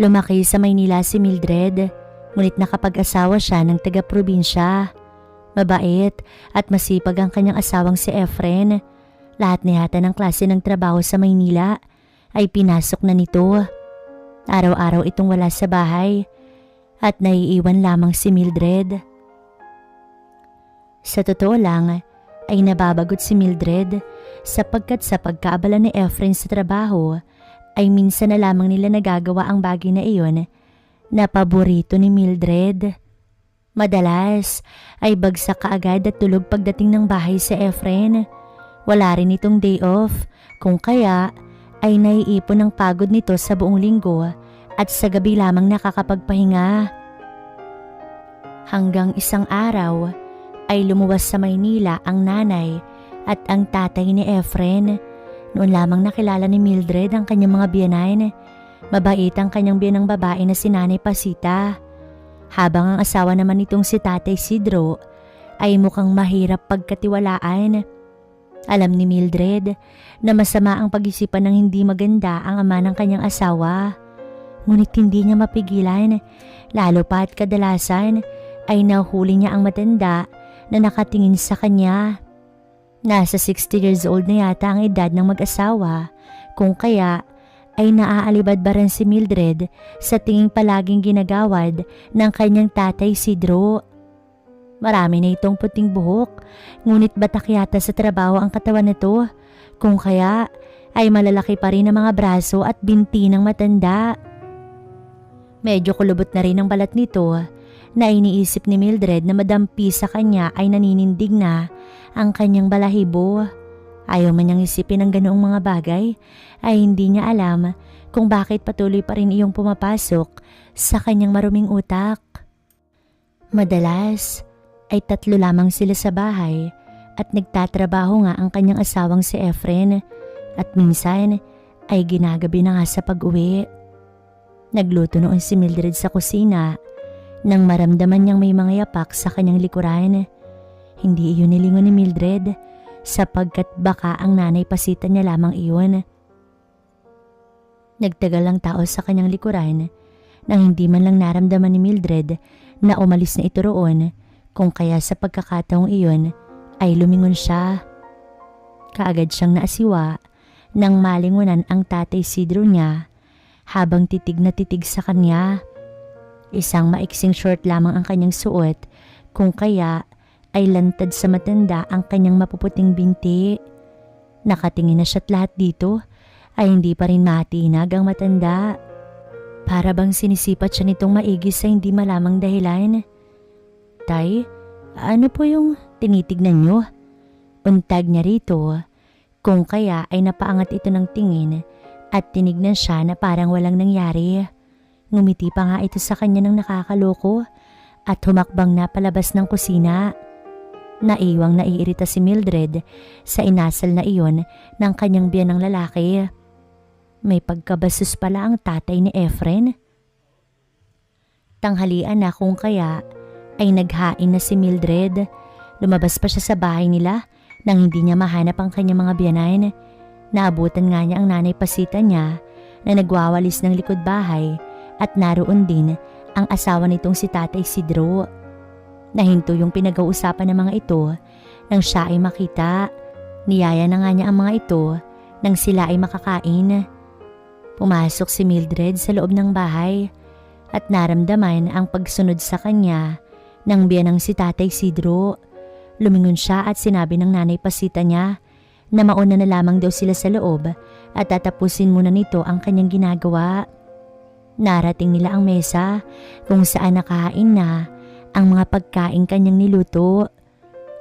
Lumaki sa Maynila si Mildred, ngunit nakapag-asawa siya ng taga-probinsya. Mabait at masipag ang kanyang asawang si Efren. Lahat na yata ng klase ng trabaho sa Maynila ay pinasok na nito. Araw-araw itong wala sa bahay at naiiwan lamang si Mildred. Sa totoo lang, ay nababagot si Mildred sapagkat sa pagkaabala ni Efren sa trabaho ay minsan na lamang nila nagagawa ang bagay na iyon na paborito ni Mildred. Madalas ay bagsak kaagad at tulog pagdating ng bahay sa Efren. Wala rin itong day off kung kaya ay naiipon ng pagod nito sa buong linggo at sa gabi lamang nakakapagpahinga. Hanggang isang araw ay lumuwas sa Maynila ang nanay at ang tatay ni Efren. Noon lamang nakilala ni Mildred ang kanyang mga biyanan. Mabait ang kanyang biyanang babae na si Nanay Pasita. Habang ang asawa naman nitong si Tatay Sidro ay mukhang mahirap pagkatiwalaan. Alam ni Mildred na masama ang pag-isipan ng hindi maganda ang ama ng kanyang asawa. Ngunit hindi niya mapigilan, lalo pa at kadalasan ay nahuli niya ang matanda na nakatingin sa kanya. Nasa 60 years old na yata ang edad ng mag-asawa, kung kaya ay naaalibad ba rin si Mildred sa tinging palaging ginagawad ng kanyang tatay si Drew. Marami na itong puting buhok, ngunit batak yata sa trabaho ang katawan nito, kung kaya ay malalaki pa rin ang mga braso at binti ng matanda. Medyo kulubot na rin ang balat nito na iniisip ni Mildred na madampi sa kanya ay naninindig na ang kanyang balahibo. Ayaw man niyang isipin ang ganoong mga bagay ay hindi niya alam kung bakit patuloy pa rin iyong pumapasok sa kanyang maruming utak. Madalas ay tatlo lamang sila sa bahay at nagtatrabaho nga ang kanyang asawang si Efren at minsan ay ginagabi na nga sa pag-uwi. Nagluto noon si Mildred sa kusina nang maramdaman niyang may mga yapak sa kanyang likuran. Hindi iyon nilingon ni Mildred sapagkat baka ang nanay pasitan niya lamang iyon. Nagtagal ang tao sa kanyang likuran nang hindi man lang naramdaman ni Mildred na umalis na ito roon kung kaya sa pagkakataong iyon ay lumingon siya. Kaagad siyang naasiwa nang malingunan ang tatay Sidro niya habang titig na titig sa kanya. Isang maiksing short lamang ang kanyang suot kung kaya ay lantad sa matanda ang kanyang mapuputing binti. Nakatingin na siya't lahat dito ay hindi pa rin matinag ang matanda. Para bang sinisipat siya nitong maigi sa hindi malamang dahilan. Tay, ano po yung tinitignan nyo? Untag niya rito. Kung kaya ay napaangat ito ng tingin at tinignan siya na parang walang nangyari. Ngumiti pa nga ito sa kanya ng nakakaloko at humakbang na palabas ng kusina. Naiwang naiirita si Mildred sa inasal na iyon ng kanyang biyanang lalaki. May pagkabasus pala ang tatay ni Efren. Tanghalian na kung kaya ay naghain na si Mildred. Lumabas pa siya sa bahay nila nang hindi niya mahanap ang kanyang mga biyanan. Naabutan nga niya ang nanay pasita niya na nagwawalis ng likod bahay at naroon din ang asawa nitong si Tatay Sidro. Nahinto yung pinag-uusapan ng mga ito nang siya ay makita. Niyaya na nga niya ang mga ito nang sila ay makakain. Pumasok si Mildred sa loob ng bahay at naramdaman ang pagsunod sa kanya ng biyanang si Tatay Sidro. Lumingon siya at sinabi ng nanay pasita niya na mauna na lamang daw sila sa loob at tatapusin muna nito ang kanyang ginagawa. Narating nila ang mesa kung saan nakahain na ang mga pagkain kanyang niluto.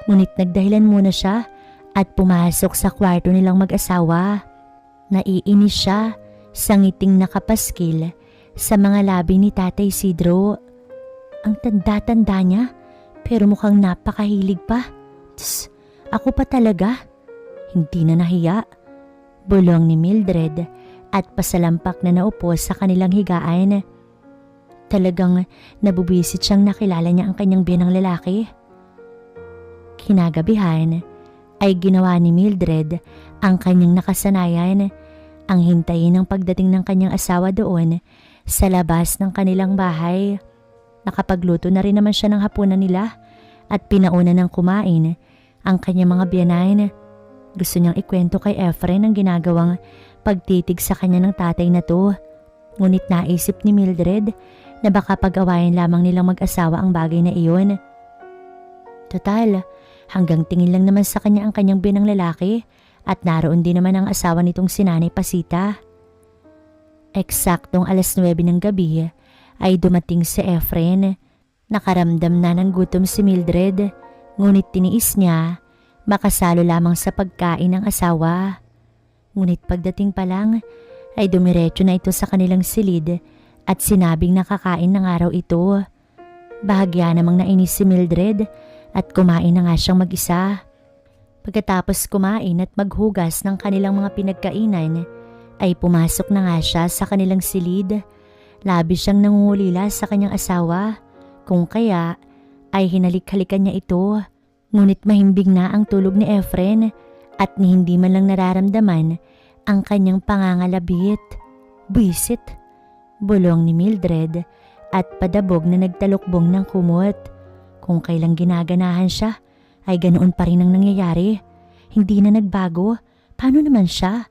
Ngunit nagdahilan muna siya at pumasok sa kwarto nilang mag-asawa. Naiinis siya sa ngiting nakapaskil sa mga labi ni Tatay Sidro. Ang tanda-tanda niya pero mukhang napakahilig pa. Tss, ako pa talaga. Hindi na nahiya. Bulong ni Mildred at pasalampak na naupo sa kanilang higaan. Talagang nabubisit siyang nakilala niya ang kanyang binang lalaki. Kinagabihan ay ginawa ni Mildred ang kanyang nakasanayan ang hintayin ng pagdating ng kanyang asawa doon sa labas ng kanilang bahay. Nakapagluto na rin naman siya ng hapunan nila at pinauna ng kumain ang kanyang mga biyanayin. Gusto niyang ikwento kay Efren ang ginagawang pagtitig sa kanya ng tatay na to. Ngunit naisip ni Mildred na baka pag-awayan lamang nilang mag-asawa ang bagay na iyon. Total, hanggang tingin lang naman sa kanya ang kanyang binang lalaki at naroon din naman ang asawa nitong si Nanay Pasita. Eksaktong alas 9 ng gabi ay dumating si Efren. Nakaramdam na ng gutom si Mildred, ngunit tiniis niya makasalo lamang sa pagkain ng asawa. Ngunit pagdating pa lang ay dumiretso na ito sa kanilang silid at sinabing nakakain ng araw ito. Bahagya namang nainis si Mildred at kumain na nga siyang mag-isa. Pagkatapos kumain at maghugas ng kanilang mga pinagkainan, ay pumasok na nga siya sa kanilang silid. Labi siyang nangungulila sa kanyang asawa, kung kaya ay hinalik-halikan niya ito. Ngunit mahimbing na ang tulog ni Efren at ni hindi man lang nararamdaman ang kanyang pangangalabit. Buisit, bulong ni Mildred at padabog na nagtalukbong ng kumot. Kung kailang ginaganahan siya, ay ganoon pa rin ang nangyayari. Hindi na nagbago. Paano naman siya?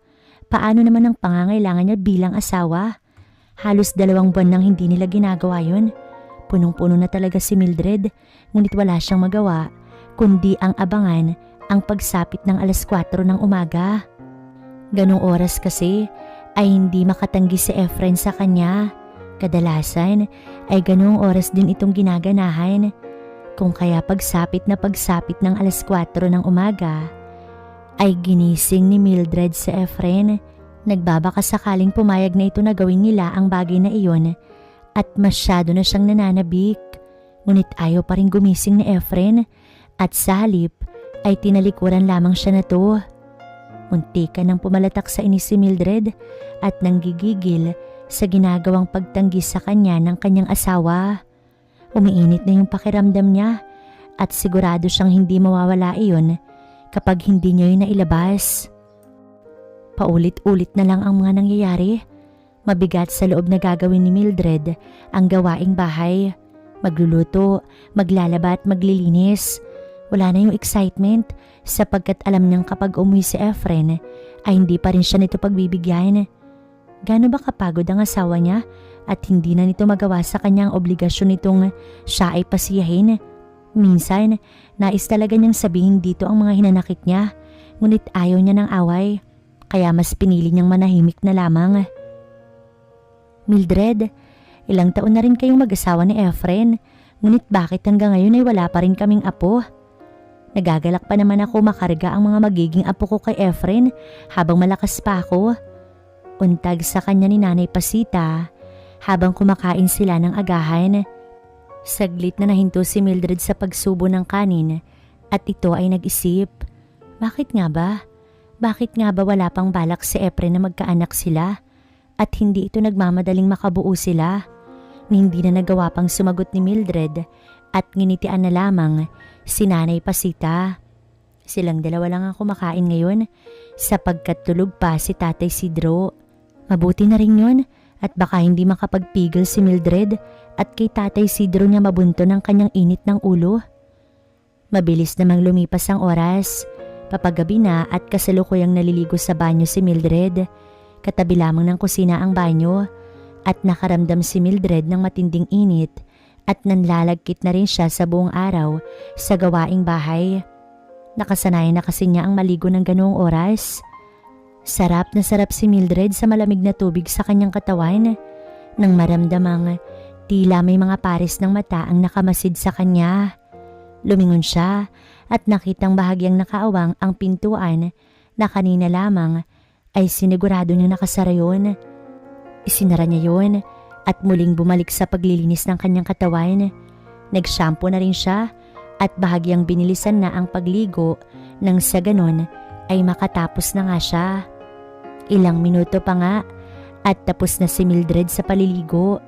Paano naman ang pangangailangan niya bilang asawa? Halos dalawang buwan nang hindi nila ginagawa yun. Punong-puno na talaga si Mildred, ngunit wala siyang magawa, kundi ang abangan ang pagsapit ng alas 4 ng umaga. Ganong oras kasi ay hindi makatanggi si Efren sa kanya. Kadalasan ay ganong oras din itong ginaganahan. Kung kaya pagsapit na pagsapit ng alas 4 ng umaga, ay ginising ni Mildred si Efren. Nagbabaka sakaling pumayag na ito na gawin nila ang bagay na iyon at masyado na siyang nananabik. Ngunit ayaw pa rin gumising ni Efren at sa halip ay tinalikuran lamang siya na to. Munti ka nang pumalatak sa inis si Mildred at nanggigigil sa ginagawang pagtanggi sa kanya ng kanyang asawa. Umiinit na yung pakiramdam niya at sigurado siyang hindi mawawala iyon kapag hindi niya yun nailabas. Paulit-ulit na lang ang mga nangyayari. Mabigat sa loob na gagawin ni Mildred ang gawaing bahay. Magluluto, maglalaba at maglilinis. Wala na yung excitement sapagkat alam niyang kapag umuwi si Efren ay hindi pa rin siya nito pagbibigyan. Gaano ba kapagod ang asawa niya at hindi na nito magawa sa kanyang obligasyon nitong siya ay pasiyahin. Minsan, nais talaga niyang sabihin dito ang mga hinanakit niya, ngunit ayaw niya ng away, kaya mas pinili niyang manahimik na lamang. Mildred, ilang taon na rin kayong mag-asawa ni Efren, ngunit bakit hanggang ngayon ay wala pa rin kaming apo? Nagagalak pa naman ako makarga ang mga magiging apo ko kay Efren habang malakas pa ako. Untag sa kanya ni Nanay Pasita habang kumakain sila ng agahan. Saglit na nahinto si Mildred sa pagsubo ng kanin at ito ay nag-isip. Bakit nga ba? Bakit nga ba wala pang balak si Efren na magkaanak sila at hindi ito nagmamadaling makabuo sila? Ni hindi na nagawa pang sumagot ni Mildred at nginitian na lamang si Nanay Pasita. Silang dalawa lang ang kumakain ngayon sapagkat tulog pa si Tatay Sidro. Mabuti na rin yun at baka hindi makapagpigil si Mildred at kay Tatay Sidro niya mabunto ng kanyang init ng ulo. Mabilis namang lumipas ang oras. Papagabi na at kasalukuyang naliligo sa banyo si Mildred. Katabi lamang ng kusina ang banyo at nakaramdam si Mildred ng matinding init at nanlalagkit na rin siya sa buong araw sa gawaing bahay. Nakasanayan na kasi niya ang maligo ng ganoong oras. Sarap na sarap si Mildred sa malamig na tubig sa kanyang katawan nang maramdamang tila may mga pares ng mata ang nakamasid sa kanya. Lumingon siya at nakitang bahagyang nakaawang ang pintuan na kanina lamang ay sinigurado niya nakasara yun. Isinara niya yun at muling bumalik sa paglilinis ng kanyang katawan. Nag-shampoo na rin siya at bahagyang binilisan na ang pagligo nang sa ganon ay makatapos na nga siya. Ilang minuto pa nga at tapos na si Mildred sa paliligo.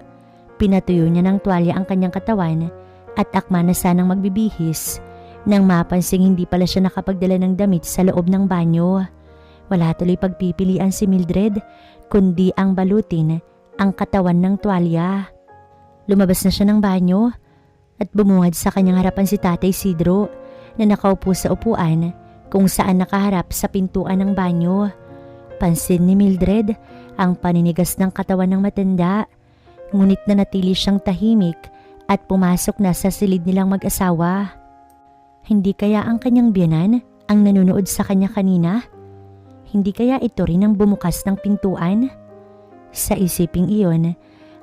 Pinatuyo niya ng tuwalya ang kanyang katawan at akma na sanang magbibihis nang mapansing hindi pala siya nakapagdala ng damit sa loob ng banyo. Wala tuloy pagpipilian si Mildred kundi ang balutin ang katawan ng tuwalya. Lumabas na siya ng banyo at bumungad sa kanyang harapan si Tatay Sidro na nakaupo sa upuan kung saan nakaharap sa pintuan ng banyo. Pansin ni Mildred ang paninigas ng katawan ng matanda, ngunit nanatili siyang tahimik at pumasok na sa silid nilang mag-asawa. Hindi kaya ang kanyang biyanan ang nanunood sa kanya kanina? Hindi kaya ito rin ang bumukas ng pintuan? Sa isiping iyon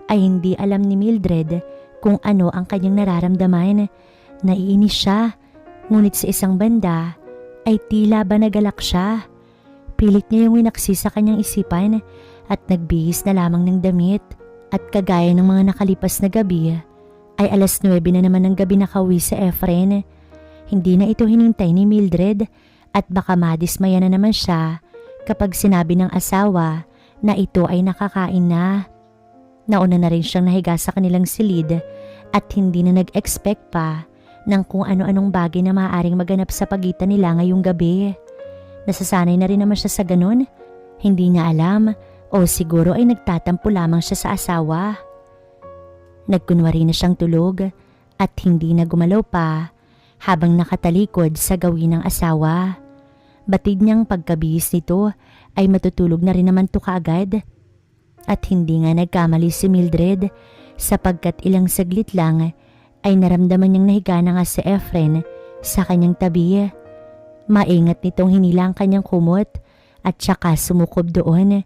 ay hindi alam ni Mildred kung ano ang kanyang nararamdaman. Naiinis siya, ngunit sa isang banda ay tila ba nagalak siya. Pilit niya yung winaksi sa kanyang isipan at nagbihis na lamang ng damit. At kagaya ng mga nakalipas na gabi, ay alas 9 na naman ng gabi nakauwi sa Efren. Hindi na ito hinintay ni Mildred at baka madismaya na naman siya kapag sinabi ng asawa na ito ay nakakain na. Nauna na rin siyang nahiga sa kanilang silid at hindi na nag-expect pa ng kung ano-anong bagay na maaaring maganap sa pagitan nila ngayong gabi. Nasasanay na rin naman siya sa ganun. Hindi niya alam o siguro ay nagtatampo lamang siya sa asawa. Nagkunwari na siyang tulog at hindi na gumalaw pa habang nakatalikod sa gawin ng asawa. Batid niyang pagkabihis nito ay matutulog na rin naman to kaagad. At hindi nga nagkamali si Mildred sapagkat ilang saglit lang ay naramdaman niyang nahiga na nga si Efren sa kanyang tabi. Maingat nitong hinila ang kanyang kumot at saka sumukob doon.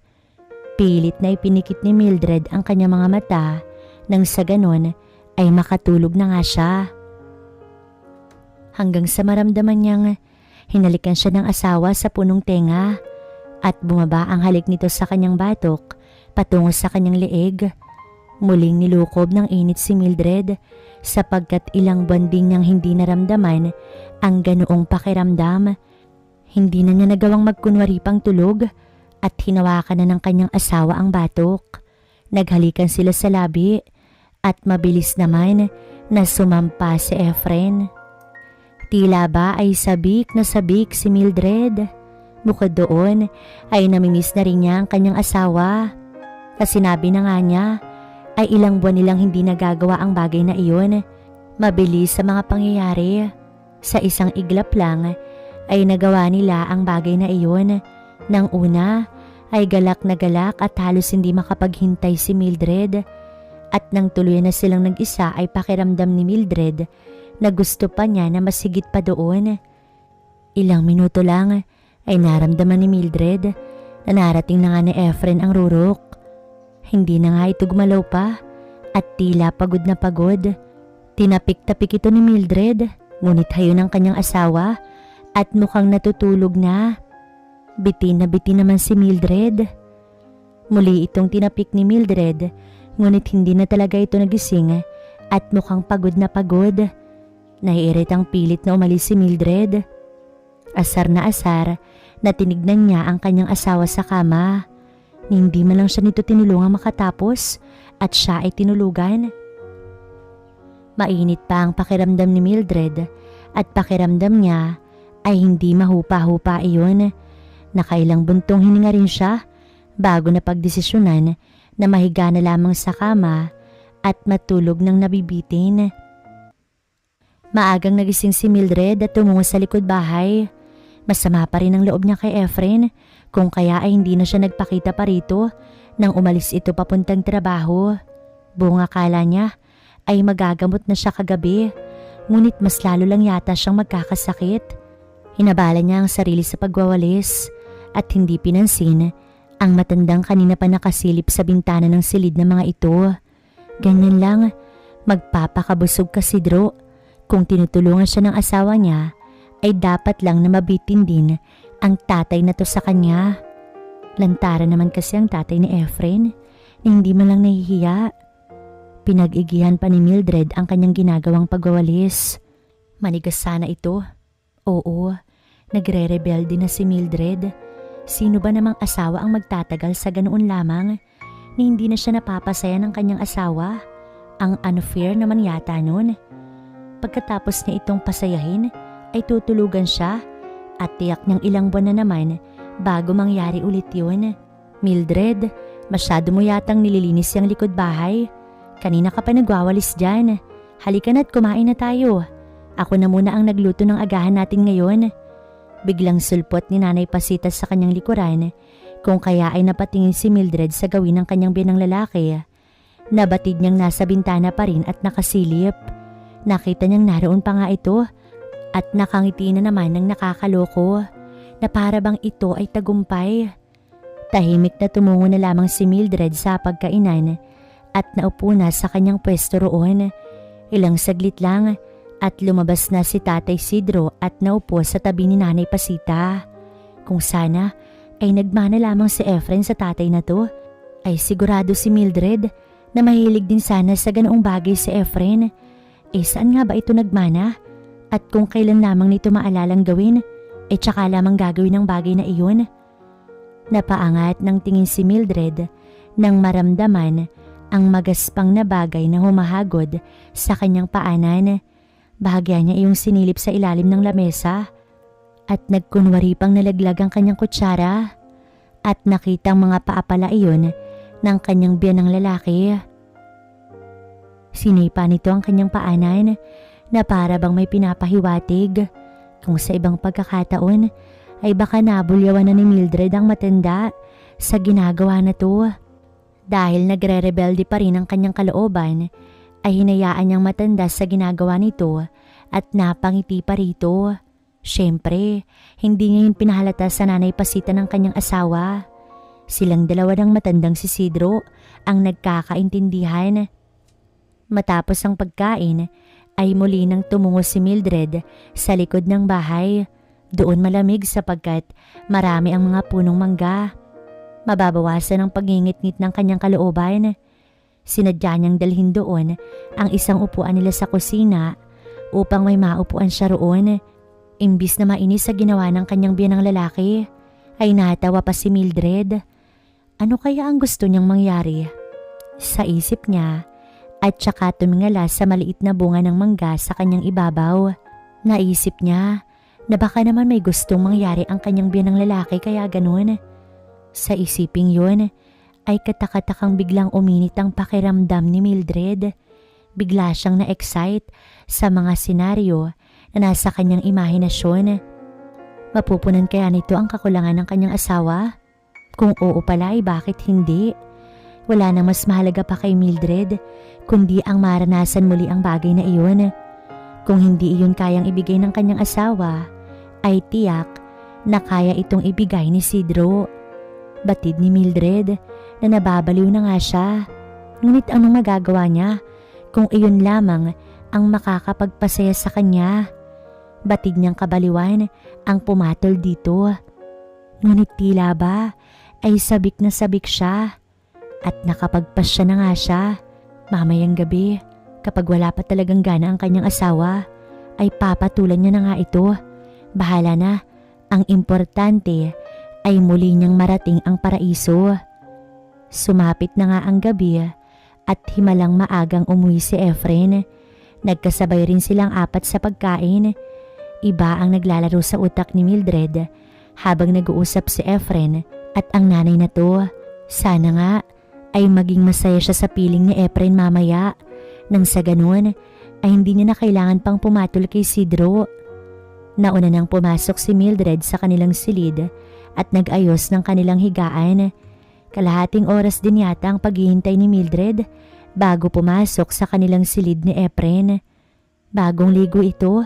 Pilit na ipinikit ni Mildred ang kanyang mga mata nang sa ganon ay makatulog na nga siya. Hanggang sa maramdaman niyang hinalikan siya ng asawa sa punong tenga at bumaba ang halik nito sa kanyang batok patungo sa kanyang leeg. Muling nilukob ng init si Mildred sapagkat ilang buwan din niyang hindi naramdaman ang ganoong pakiramdam. Hindi na niya nagawang magkunwari pang tulog at hinawakan na ng kanyang asawa ang batok. Naghalikan sila sa labi at mabilis naman na sumampa si Efren. Tila ba ay sabik na sabik si Mildred. Bukod doon ay namimiss na rin niya ang kanyang asawa. Kasi sinabi na nga niya ay ilang buwan nilang hindi nagagawa ang bagay na iyon. Mabilis sa mga pangyayari. Sa isang iglap lang ay nagawa nila ang bagay na iyon. Nang una ay galak na galak at halos hindi makapaghintay si Mildred. At nang tuloy na silang nag-isa ay pakiramdam ni Mildred na gusto pa niya na masigit pa doon. Ilang minuto lang ay naramdaman ni Mildred na narating na nga ni Efren ang rurok. Hindi na nga ito gumalaw pa at tila pagod na pagod. Tinapik-tapik ito ni Mildred ngunit hayon ang kanyang asawa at mukhang natutulog na. Bitin na bitin naman si Mildred. Muli itong tinapik ni Mildred ngunit hindi na talaga ito nagising at mukhang pagod na pagod. Naiirit ang pilit na umalis si Mildred. Asar na asar na tinignan niya ang kanyang asawa sa kama. Hindi man lang siya nito tinulungan makatapos at siya ay tinulugan. Mainit pa ang pakiramdam ni Mildred at pakiramdam niya ay hindi mahupa-hupa iyon. Nakailang buntong hininga rin siya bago na pagdesisyonan na mahiga na lamang sa kama at matulog ng nabibitin. Maagang nagising si Mildred at tumungo sa likod bahay. Masama pa rin ang loob niya kay Efren kung kaya ay hindi na siya nagpakita pa rito nang umalis ito papuntang trabaho. Buong akala niya ay magagamot na siya kagabi ngunit mas lalo lang yata siyang magkakasakit. Hinabala niya ang sarili sa pagwawalis at hindi pinansin ang matandang kanina pa nakasilip sa bintana ng silid ng mga ito. Ganyan lang, magpapakabusog ka si Dro. Kung tinutulungan siya ng asawa niya, ay dapat lang na mabitin din ang tatay na to sa kanya. Lantara naman kasi ang tatay ni Efren na hindi man lang nahihiya. Pinag-igihan pa ni Mildred ang kanyang ginagawang pagwawalis. Manigas sana ito. Oo, nagre-rebelde na si Mildred. Sino ba namang asawa ang magtatagal sa ganoon lamang ni hindi na siya napapasaya ng kanyang asawa? Ang unfair naman yata nun. Pagkatapos niya itong pasayahin, ay tutulugan siya at tiyak niyang ilang buwan na naman bago mangyari ulit yun. Mildred, Masyado mo yatang nililinis yung likod bahay. Kanina ka pa nagwawalis dyan. Halika na't kumain na tayo. Ako na muna ang nagluto ng agahan natin ngayon. Biglang sulpot ni Nanay Pasitas sa kanyang likuran kung kaya ay napatingin si Mildred sa gawin ng kanyang binang lalaki. Nabatid niyang nasa bintana pa rin at nakasilip. Nakita niyang naroon pa nga ito at nakangiti na naman ng nakakaloko na para bang ito ay tagumpay. Tahimik na tumungo na lamang si Mildred sa pagkainan at naupo na sa kanyang pwesto roon. Ilang saglit lang at lumabas na si Tatay Sidro at naupo sa tabi ni Nanay Pasita. Kung sana ay nagmana lamang si Efren sa tatay na to, ay sigurado si Mildred na mahilig din sana sa ganoong bagay si Efren. Eh saan nga ba ito nagmana? At kung kailan lamang nito maalalang gawin, eh tsaka lamang gagawin ang bagay na iyon. Napaangat ng tingin si Mildred nang maramdaman ang magaspang na bagay na humahagod sa kanyang paanan. Bahagya niya iyong sinilip sa ilalim ng lamesa at nagkunwari pang nalaglag ang kanyang kutsara at nakitang mga paapala iyon ng kanyang biyanang lalaki. Sinipa nito ang kanyang paanan na para bang may pinapahiwatig kung sa ibang pagkakataon ay baka nabulyawan na ni Mildred ang matanda sa ginagawa na to. Dahil nagre-rebelde pa rin ang kanyang kalooban, ay hinayaan niyang matanda sa ginagawa nito at napangiti pa rito. Siyempre, hindi niya yun pinahalata sa nanay pasita ng kanyang asawa. Silang dalawa ng matandang si Sidro ang nagkakaintindihan. Matapos ang pagkain, ay muli nang tumungo si Mildred sa likod ng bahay. Doon malamig sapagkat marami ang mga punong mangga. Mababawasan ang pagingit-ngit ng kanyang kalooban. Sinadya niyang dalhin doon ang isang upuan nila sa kusina upang may maupuan siya roon. Imbis na mainis sa ginawa ng kanyang biyanang lalaki, ay natawa pa si Mildred. Ano kaya ang gusto niyang mangyari? Sa isip niya, at saka tumingala sa maliit na bunga ng mangga sa kanyang ibabaw. Naisip niya na baka naman may gustong mangyari ang kanyang biyanang lalaki kaya ganun. Sa isiping yun ay katakatakang biglang uminit ang pakiramdam ni Mildred. Bigla siyang na-excite sa mga senaryo na nasa kanyang imahinasyon. Mapupunan kaya nito ang kakulangan ng kanyang asawa? Kung oo pala ay bakit hindi? Wala nang mas mahalaga pa kay Mildred kundi ang maranasan muli ang bagay na iyon. Kung hindi iyon kayang ibigay ng kanyang asawa, ay tiyak na kaya itong ibigay ni Sidro. Batid ni Mildred na nababaliw na nga siya. Ngunit anong magagawa niya kung iyon lamang ang makakapagpasaya sa kanya? Batid niyang kabaliwan ang pumatol dito. Ngunit tila ba ay sabik na sabik siya at nakapagpasya na nga siya. Mamayang gabi, kapag wala pa talagang gana ang kanyang asawa, ay papatulan niya na nga ito. Bahala na, ang importante ay muli niyang marating ang paraiso. Sumapit na nga ang gabi at himalang maagang umuwi si Efren. Nagkasabay rin silang apat sa pagkain. Iba ang naglalaro sa utak ni Mildred habang nag-uusap si Efren at ang nanay na to. Sana nga ay maging masaya siya sa piling ni Efren mamaya nang sa ganun ay hindi niya na kailangan pang pumatol kay Sidro. Nauna nang pumasok si Mildred sa kanilang silid at nag-ayos ng kanilang higaan. Kalahating oras din yata ang paghihintay ni Mildred bago pumasok sa kanilang silid ni Efren. Bagong ligo ito,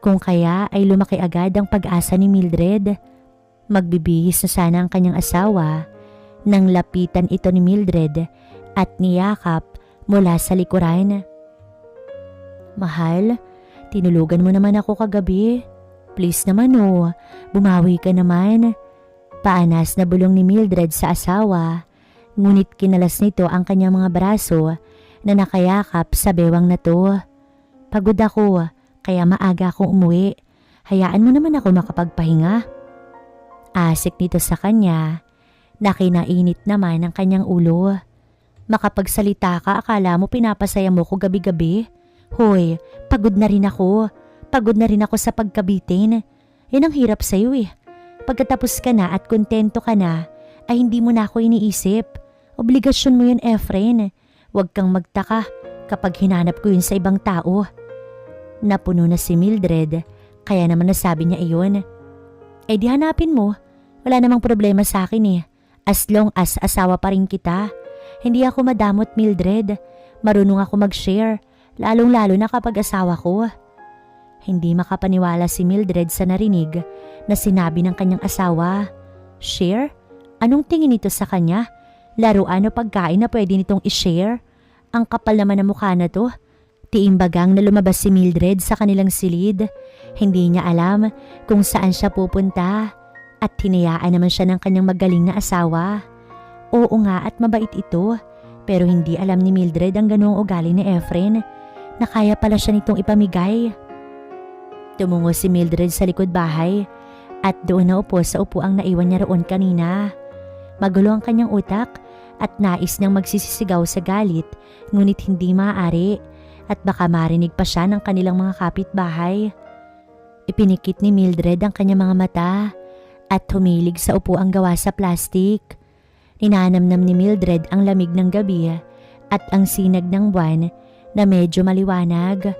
kung kaya ay lumaki agad ang pag-asa ni Mildred. Magbibihis na sana ang kanyang asawa nang lapitan ito ni Mildred at niyakap mula sa likuran. Mahal, tinulugan mo naman ako kagabi. Please naman oh, bumawi ka naman. Paanas na bulong ni Mildred sa asawa, ngunit kinalas nito ang kanyang mga braso na nakayakap sa bewang na to. Pagod ako, kaya maaga akong umuwi. Hayaan mo naman ako makapagpahinga. Asik nito sa kanya Nakinainit naman ang kanyang ulo. Makapagsalita ka akala mo pinapasaya mo ko gabi-gabi? Hoy, pagod na rin ako. Pagod na rin ako sa pagkabitin. Yan ang hirap sa'yo eh. Pagkatapos ka na at kontento ka na, ay hindi mo na ako iniisip. Obligasyon mo yun, Efren. Huwag kang magtaka kapag hinanap ko yun sa ibang tao. Napuno na si Mildred, kaya naman nasabi niya iyon. Eh di hanapin mo. Wala namang problema sa akin eh. As long as asawa pa rin kita. Hindi ako madamot, Mildred. Marunong ako mag-share, lalong-lalo na kapag asawa ko. Hindi makapaniwala si Mildred sa narinig na sinabi ng kanyang asawa. Share? Anong tingin nito sa kanya? Laruan o pagkain na pwede nitong i-share? Ang kapal naman ng mukha na to. Tiimbagang na lumabas si Mildred sa kanilang silid. Hindi niya alam kung saan siya pupunta at hinayaan naman siya ng kanyang magaling na asawa. Oo nga at mabait ito pero hindi alam ni Mildred ang ganoong ugali ni Efren na kaya pala siya nitong ipamigay. Tumungo si Mildred sa likod bahay at doon na upo sa upuang naiwan niya roon kanina. Magulo ang kanyang utak at nais niyang magsisisigaw sa galit ngunit hindi maaari at baka marinig pa siya ng kanilang mga kapitbahay. Ipinikit ni Mildred ang kanyang mga mata at humilig sa upuang gawa sa plastik. Ninanamnam ni Mildred ang lamig ng gabi at ang sinag ng buwan na medyo maliwanag.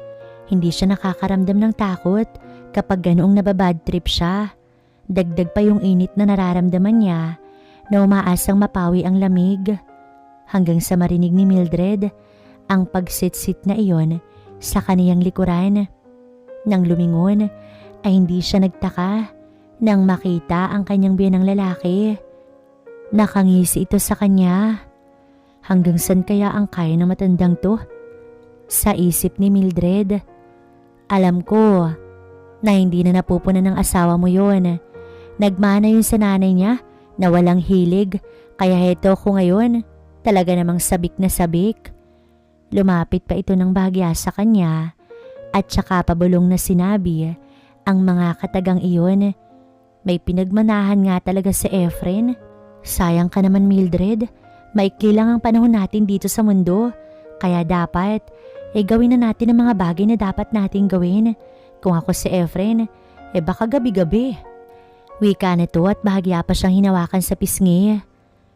Hindi siya nakakaramdam ng takot kapag ganoong nababad trip siya. Dagdag pa yung init na nararamdaman niya na umaasang mapawi ang lamig. Hanggang sa marinig ni Mildred ang pagsitsit na iyon sa kaniyang likuran. Nang lumingon ay hindi siya nagtaka nang makita ang kanyang biyanang lalaki. Nakangisi ito sa kanya. Hanggang saan kaya ang kaya ng matandang to? Sa isip ni Mildred. Alam ko na hindi na napupunan ng asawa mo yon. Nagmana yun sa nanay niya na walang hilig kaya heto ko ngayon talaga namang sabik na sabik. Lumapit pa ito ng bahagya sa kanya at saka pabulong na sinabi ang mga katagang iyon. May pinagmanahan nga talaga si Efren. Sayang ka naman Mildred, maikli lang ang panahon natin dito sa mundo. Kaya dapat, eh gawin na natin ang mga bagay na dapat natin gawin. Kung ako si Efren, eh baka gabi-gabi. Wika na to at bahagya pa siyang hinawakan sa pisngi.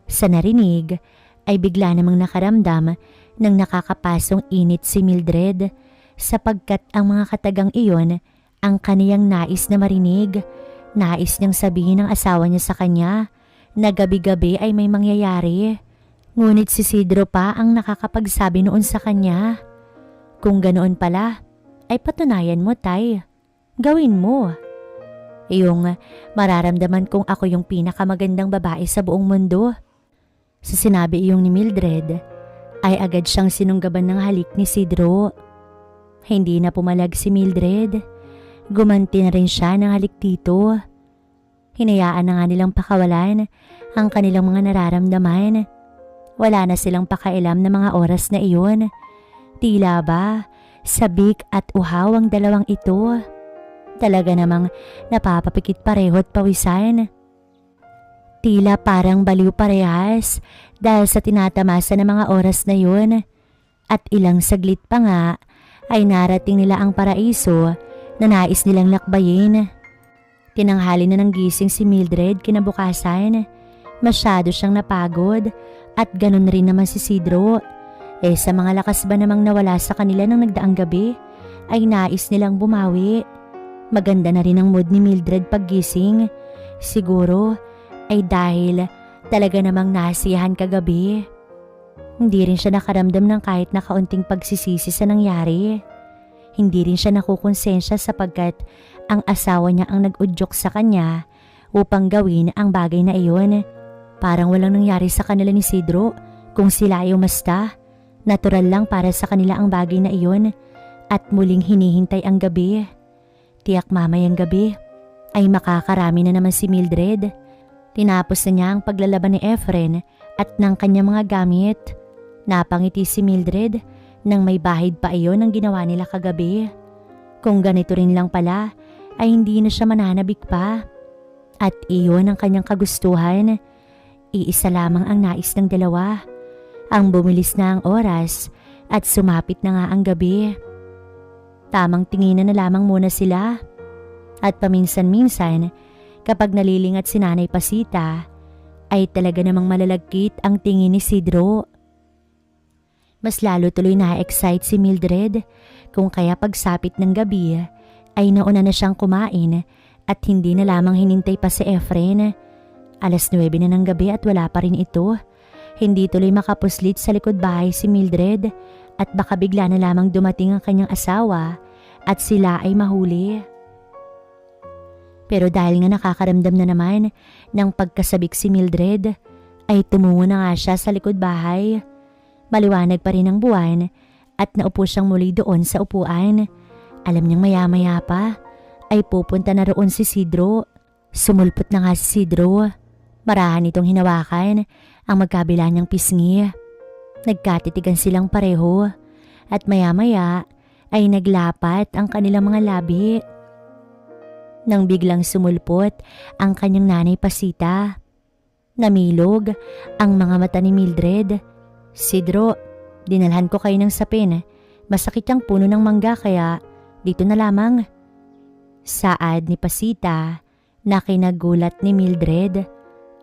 Sa narinig, ay bigla namang nakaramdam ng nakakapasong init si Mildred sapagkat ang mga katagang iyon ang kaniyang nais na marinig. Nais niyang sabihin ng asawa niya sa kanya na gabi-gabi ay may mangyayari. Ngunit si Sidro pa ang nakakapagsabi noon sa kanya. Kung ganoon pala, ay patunayan mo tay. Gawin mo. Yung mararamdaman kong ako yung pinakamagandang babae sa buong mundo. Sa sinabi iyong ni Mildred, ay agad siyang sinunggaban ng halik ni Sidro. Hindi na pumalag si Mildred. Gumanti na rin siya ng halik dito. Hinayaan na nga nilang pakawalan ang kanilang mga nararamdaman. Wala na silang pakailam na mga oras na iyon. Tila ba, sabik at uhaw ang dalawang ito. Talaga namang napapapikit pareho at pawisan. Tila parang baliw parehas dahil sa tinatamasa ng mga oras na yun. At ilang saglit pa nga ay narating nila ang paraiso na nais nilang lakbayin. Tinanghali na ng gising si Mildred kinabukasan. Masyado siyang napagod at ganun rin naman si Sidro. Eh sa mga lakas ba namang nawala sa kanila ng nagdaang gabi ay nais nilang bumawi. Maganda na rin ang mood ni Mildred paggising. Siguro ay dahil talaga namang nasiyahan kagabi. Hindi rin siya nakaramdam ng kahit na kaunting pagsisisi sa nangyari. Hindi rin siya nakukonsensya sapagkat ang asawa niya ang nag-udyok sa kanya upang gawin ang bagay na iyon. Parang walang nangyari sa kanila ni Sidro kung sila ay umasta. Natural lang para sa kanila ang bagay na iyon at muling hinihintay ang gabi. Tiyak mamayang gabi ay makakarami na naman si Mildred. Tinapos na niya ang paglalaban ni Efren at ng kanyang mga gamit. Napangiti si Mildred nang may bahid pa iyon ang ginawa nila kagabi. Kung ganito rin lang pala ay hindi na siya mananabik pa. At iyon ang kanyang kagustuhan. Iisa lamang ang nais ng dalawa. Ang bumilis na ang oras at sumapit na nga ang gabi. Tamang tinginan na lamang muna sila. At paminsan-minsan, kapag nalilingat si Nanay Pasita, ay talaga namang malalagkit ang tingin ni Sidro. Mas lalo tuloy na-excite si Mildred kung kaya pagsapit ng gabi ay nauna na siyang kumain at hindi na lamang hinintay pa si Efren. Alas 9 na ng gabi at wala pa rin ito. Hindi tuloy makapuslit sa likod bahay si Mildred at baka bigla na lamang dumating ang kanyang asawa at sila ay mahuli. Pero dahil nga nakakaramdam na naman ng pagkasabik si Mildred, ay tumungo na nga siya sa likod bahay. Maliwanag pa rin ang buwan at naupo siyang muli doon sa upuan. Alam niyang maya-maya pa ay pupunta na roon si Sidro. Sumulpot na nga si Sidro. Marahan itong hinawakan ang magkabila niyang pisngi. Nagkatitigan silang pareho at maya-maya ay naglapat ang kanilang mga labi. Nang biglang sumulpot ang kanyang nanay Pasita. Namilog ang mga mata ni Mildred. Sidro, dinalhan ko kayo ng sapin. Masakit ang puno ng mangga kaya dito na lamang. Saad ni Pasita na kinagulat ni Mildred.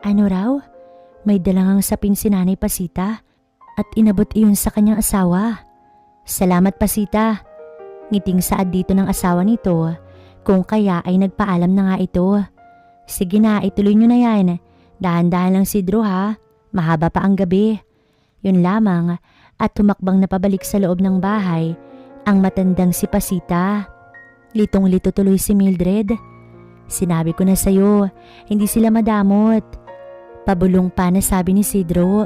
Ano raw? May dalangang sapin si Nanay Pasita at inabot iyon sa kanyang asawa. Salamat Pasita. Ngiting saad dito ng asawa nito kung kaya ay nagpaalam na nga ito. Sige na, ituloy nyo na yan. Dahan-dahan lang si Drew ha. Mahaba pa ang gabi. Yun lamang at tumakbang na pabalik sa loob ng bahay ang matandang si Pasita. Litong-lito tuloy si Mildred. Sinabi ko na sa'yo, hindi sila madamot. Pabulong pa na sabi ni Sidro.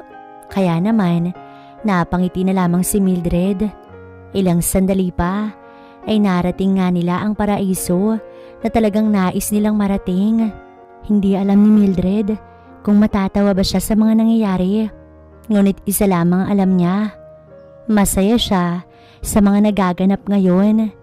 Kaya naman, napangiti na lamang si Mildred. Ilang sandali pa ay narating nga nila ang paraiso na talagang nais nilang marating. Hindi alam ni Mildred kung matatawa ba siya sa mga nangyayari. Ngunit isa lamang alam niya. Masaya siya sa mga nagaganap ngayon